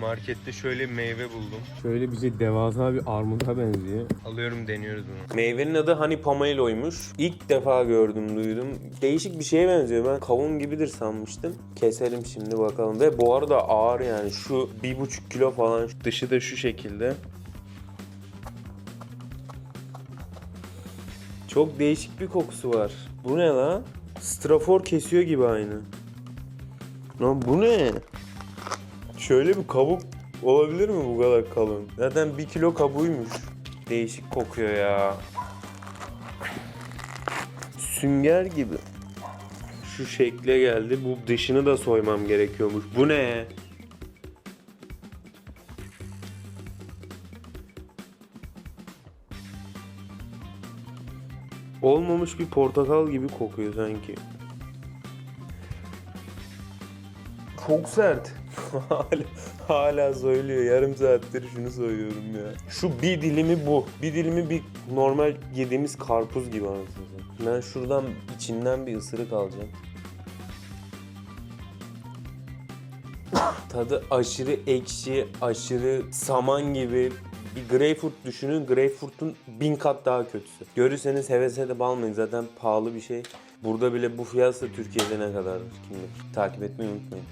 Markette şöyle meyve buldum. Şöyle bize devasa bir armuta benziyor. Alıyorum deniyoruz bunu. Meyvenin adı hani Pomalo'ymuş. İlk defa gördüm, duydum. Değişik bir şeye benziyor. Ben kavun gibidir sanmıştım. Keselim şimdi bakalım. Ve bu arada ağır yani. Şu bir buçuk kilo falan. Dışı da şu şekilde. Çok değişik bir kokusu var. Bu ne lan? Strafor kesiyor gibi aynı. Lan bu ne? Şöyle bir kabuk olabilir mi bu kadar kalın? Zaten bir kilo kabuğuymuş. Değişik kokuyor ya. Sünger gibi. Şu şekle geldi. Bu dışını da soymam gerekiyormuş. Bu ne? Olmamış bir portakal gibi kokuyor sanki. Çok sert. hala, hala söylüyor. Yarım saattir şunu söylüyorum ya. Şu bir dilimi bu. Bir dilimi bir normal yediğimiz karpuz gibi anasını. Ben şuradan içinden bir ısırık alacağım. Tadı aşırı ekşi, aşırı saman gibi. Bir greyfurt düşünün. Greyfurt'un bin kat daha kötüsü. Görürseniz hevese de balmayın. Zaten pahalı bir şey. Burada bile bu fiyatsa Türkiye'de ne kadardır kim bilir. Takip etmeyi unutmayın.